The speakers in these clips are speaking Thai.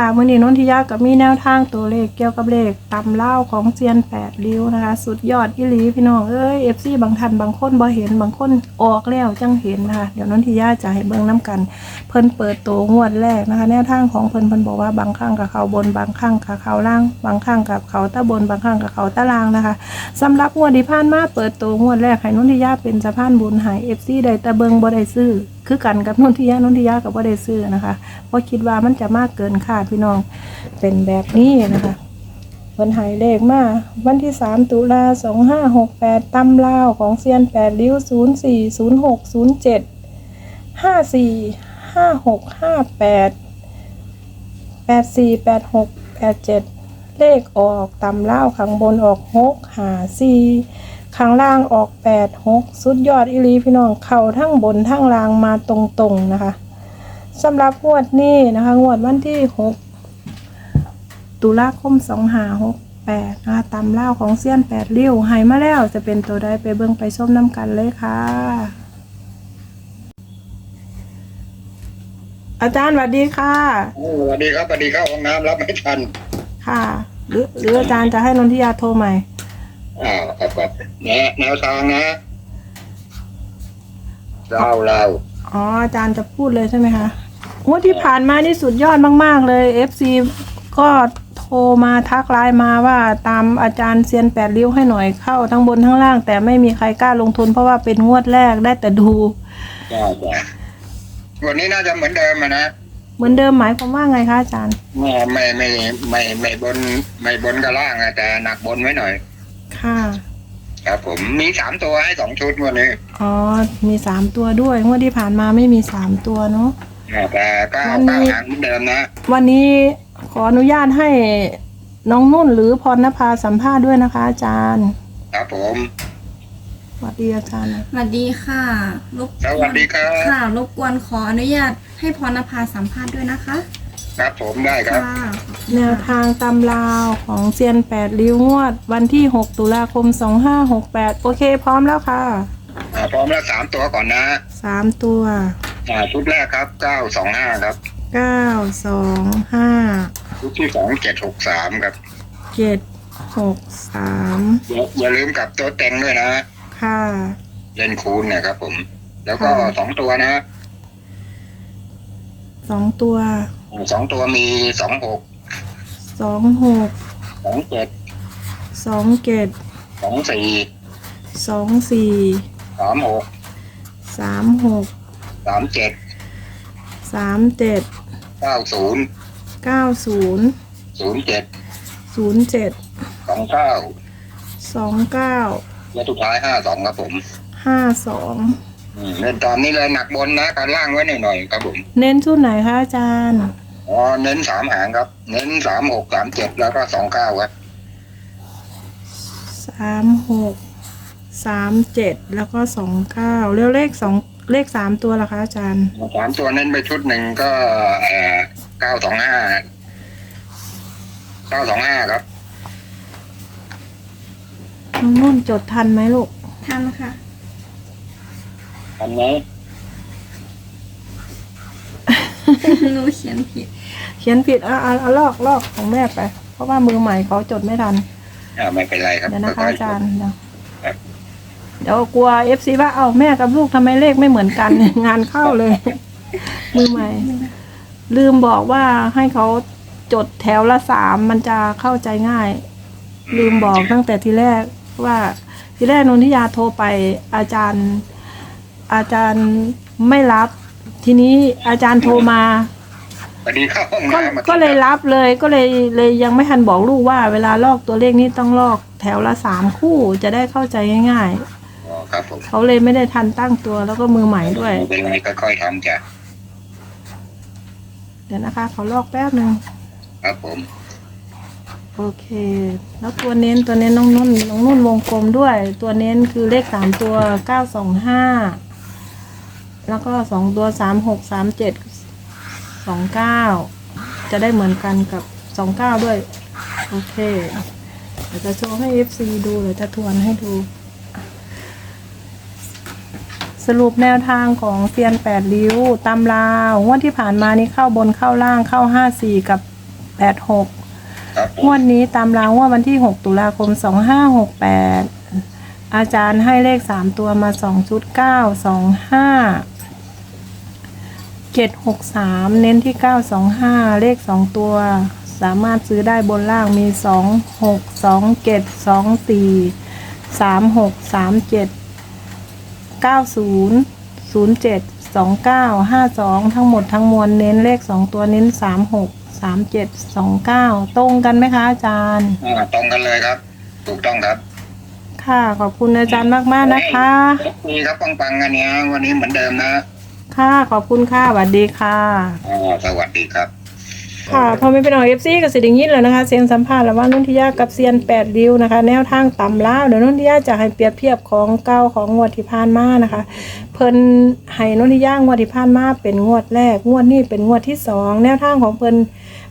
ค่ะมื่อนี้นนทิยากับมีแนวทางตัวเลขเกี่ยวกับเลขตำเล่าของเซียนแปดริ้วนะคะ สุดยอดอิลีพี่น้องเอ้ยเอฟซีบางท่านบางคนบ่เห็นบางคนออกแล้วจังเห็นนะคะเดี๋ยวนนทิยาจะให้เบิ่งน้กัน เพิ่นเปิดตัวงวดแรกนะคะ แนวทางของเพิ่นเพิ่นบอกว่าบางครั้งกับเขาบนบางครั้งกับเขาล่าง บางครั้งกับเขาตะบนบางครั้งกับเขาตะล่างนะคะสำหรับงวดที่ผ่านมาเปิดตัวงวดแรกให้นนทิยาเป็นสะพานบุญหายเอฟซีได้แต่เบิงบ่ได้ซื้อ คือกันกับนนทิยานนทิยากับบ่ได้ซื้อนะคะเพราะคิดว่ามันจะมากเกินคาดพี่น้องเป็นแบบนี้นะคะเพิ่นหายเลขมาวันที่ 3 ตุลา2568ตำลาวของเซียน8ริ้ว 040607 54 56 58 84 86 87 เลขออกตำลาวข้างบนออก6หา4 ข้างล่างออก8 6สุดยอดอิลีพี่น้องเข่าทั้งบนทั้งล่างมาตรงๆนะคะสำหรับงวดนี้นะคะ งวดวันที่6ตุลาคม2568นะคะตำเล่าวของเซียนแปดริ้วใหายมาแล้วจะเป็นตัวใดไปเบิ่งไปชมน้ำกันเลยค่ะ อาจารย์สวัสดีค่ะโอ้สวัสดีครับสวัสดีครับห้องน้ำรับไม่ทัน ค่ะ หรือหรืออาจารย์จะให้นนทิยาโทรใหม่ อ้าวครับครับแนวแนวทางนะเราเราอ๋ออาจารย์จะพูดเลยใช่ไหมคะงวดที่ผ่านมานี่สุดยอดมาก ๆ เลย FC ก็โทรมาทักไลน์มาว่าตามอาจารย์เซียนแปดริ้วให้หน่อยเข้าทั้งบนทั้งล่าง แต่ไม่มีใครกล้าลงทุน เพราะว่าเป็นงวดแรกได้แต่ดูจ้าจ้าวันนี้น่าจะเหมือนเดิมอะนะเหมือนเดิมหมายความว่าไงคะอาจารย์ ไม่ไม่ไม่ไม่ไม่บนไม่บนกับล่างอะแต่หนักบนไว้หน่อย ค่ะ ครับผมมีสามตัวให้สองชุดวันนี้อ๋อ มีสามตัวด้วยงวดที่ผ่านมาไม่มีสามตัวเนาะแต่ก็วันนี้ เก้าหางเหมือนเดิมนะวันนี้ขออนุญาตให้น้องนุ่นหรือพรณภาสัมภาษณ์ด้วยนะคะ อาจารย์ครับผม สวัสดีอาจารย์นะสวัสดีค่ะรบกสวนวัสดีครับ ค่ะรบกวนขออนุญาตให้พรณภาสัมภาษณ์ด้วยนะคะ ครับผมได้ครับ ค่ะแนวทางตำราวของเซียนแปดริ้วงวด วันที่ 6 ตุลาคม 2568 โอเค พร้อมแล้วค่ะ อ่าพร้อมแล้วสามตัวก่อนนะ3 ตัว อ่าชุดแรกครับเก้าสองห้าครับ 9 2ชุดที่สองเจ็ดหกสามครับ5 7 6 3อย่าอย่าลืมกับตัวเต็งด้วยนะค่ะ เล่นคูณเนะครับผม แล้วก็ค่ะ สองตัวนะ 2 ตัว สองตัวมีสองหก2 6สองเจ็ด2 7สองสี่2 4สามหก3 6สามเจ็ด3 7เก้าศูนย์9 0ศูนย์เจ็ด0 7สองเก้า2 9และสุดท้ายห้าสองครับผม5 2อืมเล่นตามนี้เลยหนักบนนะการล่างไว้หน่อยๆครับผม เน้นชุดไหนคะอาจารย์ อ๋อเน้นสามหางครับ เน้นสามหกสามเจ็ดแล้วก็สองเก้าครับสามหกสามเจ็ดแล้วก็สองเก้าแล้วเลขสองเลขสามตัวล่ะคะอาจารย์สามตัวเน้นไปชุดหนึ่งก็เอ่อเก้าสองห้าเก้าสองห้าครับน้องนุ่นจดทันไหมลูกท่านค่ะทำไหม หนูเขียนผิด เขียนผิดอะเอาเอาลอกลอกของแม่ไป เพราะว่ามือใหม่เขาจดไม่ทัน อ่าไม่เป็นไรครับเดี๋ยวนะคะค่อยอาๆจารย์เดี๋ยวครับเดี๋ยวกลัวเอฟซีว่าเอ้าแม่กับลูกทำไมเลขไม่เหมือนกัน งานเข้าเลย มือใหม่ ลืมบอกว่าให้เขาจดแถวละสามมันจะเข้าใจง่าย ลืมบอกตั้งแต่ทีแรกว่าทีแรกนนทิยาโทรไปอาจารย์ อาจารย์ไม่รับ ทีนี้อาจารย์โทรมา พอดีเข้าห้องก็น้ำมาก็เลยรับเลยก็เลยเลยยังไม่ทันบอกลูกว่า เวลาลอกตัวเลขนี้ต้องลอกแถวละสามคู่จะได้เข้าใจง่ายอ๋อครับผมๆ เขาเลยไม่ได้ทันตั้งตัวแล้วก็มือใหม่ด้วยไม่เป็นไรค่อยๆทำจ้ะเดี๋ยวนะคะเขาลอกแป๊บหนึ่งครับผมโอเค แล้วตัวเน้นตัวเน้นน้องนุ่นน้องนุ่นวงกลมด้วย ตัวเน้นคือเลขสามตัวเก้าสองห้า แล้วก็สองตัวสามหกสามเจ็ดสองเก้าจะได้เหมือนกันกับสองเก้าด้วย โอเค เดี๋ยวจะโชว์ให้ FC ดูเดี๋ยวจะทวนให้ดู สรุปแนวทางของเซียนแปดริ้วตำลาวงวดที่ผ่านมานี้เข้าบนเข้าล่างเข้าห้าสี่กับแปดหกครับผงวมดนี้ตามรางว่าวันที่6ตุลาคม2568อาจารย์ให้เลข3ตัวมา2ชุด9 2 5 7 6 3 เน้นที่9 2 5เลข2ตัว สามารถซื้อได้บนล่างมี2 6 2 7 2 4 3 6 3 7 90 07 29 52ทั้งหมดทั้งมวลเน้นเลข2ตัวเน้น36 37 29ตรงกันไหมคะอาจารย์ อ่าตรงกันเลยครับ ถูกต้องครับค่ะ ขอบคุณอาจารย์มาก ๆ นะคะมีครับปังปังๆอันเนี้ยวันนี้เหมือนเดิมนะ ค่ะ ขอบคุณค่ะสวัสดีค่ะ อ่าสวัสดีครับ ค่ะพอไม่เป็นหน่อยเอฟซีกับสิไดิยินแล้วนะคะ เสียงสัมภาษณ์ระหว่างนุ่นทิยากับเซียนแปดริ้วนะคะ แนวทางต่ำล้าวเดี๋ยวนุ่นทิยาจะให้เปรียบเทียบของเก้าของงวดที่ผ่านมานะคะ เพิ่นให้นุ่นทิยางวดที่ผ่านมาเป็นงวดแรก งวดนี้เป็นงวดที่สองแนวทางของเพิ่น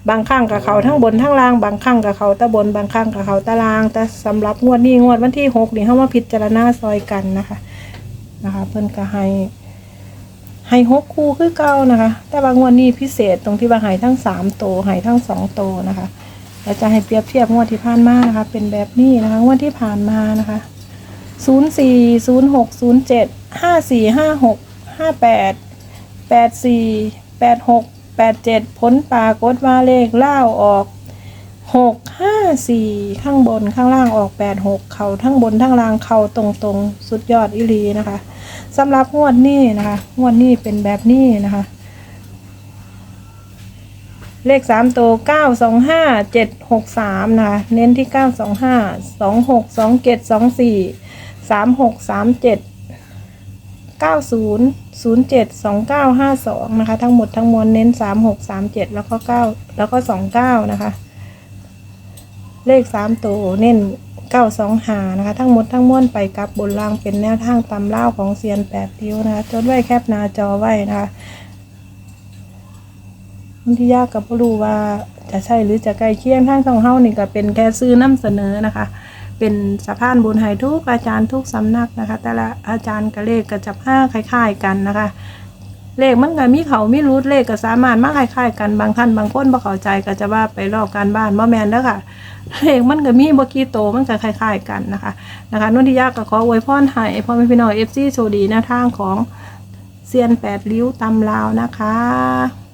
บางครั้งกับเขาทั้งบนทั้งล่างบางครั้งกับเขาตะบนบางครั้งกับเขาตะล่าง แต่สำหรับงวดนี้งวดวันที่หกนี่เขามาพิจารณาซอยกันนะคะนะคะ เพิ่นก็ให้ ให้หกคู่คือเก่านะคะ แต่บางวันนี้พิเศษตรงที่ว่าให้ทั้งสามโตวให้ทั้งสองโตนะคะแล้วจะให้เปรียบเทียบงวดที่ผ่านมานะคะ เป็นแบบนี้นะคะงวดที่ผ่านมานะคะศูนย์สี่ศูนย์หกศูนย์เจ็ดห้าสี่ห้าหกห้าแปดแปดสี่แปดหกแปดเจ็ดผลปรากฏว่าเลขเล่าออกหกห้าสี่ข้างบนข้างล่างออกแปดหกเขาทั้งบนทั้งล่างเขาตรงๆ สุดยอดอิลีนะคะ สำหรับงวดนี้นะคะงวดนี้เป็นแบบนี้นะคะ เลขสามตัวเก้าสองห้าเจ็ดหกสามนะคะเน้นที่เก้าสองห้าสองหกสองเจ็ดสองสี่สามหกสามเจ็ดเก้าศูนย์ศูนย์เจ็ดสองเก้าห้าสองนะคะ ทั้งหมดทั้งมวลเน้นสามหกสามเจ็ดแล้วก็เก้าแล้วก็สองเก้านะคะ เลขสามตัวเน้นเก้าสองหานะคะ ทั้งหมดทั้งมวลไปกับบนล่างเป็นแนวทางตำเล่าของเซียนแปดริ้วนะคะ จดไว้แคปหน้าจอไว้นะคะบางที่ยากกับรู้ว่าจะใช่หรือจะใกล้เคียงทางสองเฮานี่ก็เป็นแค่ซื้อน้ำเสนอนะคะ เป็นสะพานบุญให้ทุกอาจารย์ทุกสำนักนะคะ แต่ละอาจารย์กับเลขก็จะผ้าคล้ายๆกันนะคะเลขมันก็มีเขามีรูดเลขก็สามารถมาคล้ายๆกันบางท่านบางคนบ่เข้าใจก็จะว่าไปลอกการบ้านบ่แมนเด้อค่ะ เลขมันก็มีบ่กี่โตมันก็คล้ายๆกันนะคะนะคะนุ่นทิยาก็ขออวยพรให้พ่อแม่พี่น้อง FC โชคดีแนวทางของเซียนแปดริ้วตำลาวนะคะ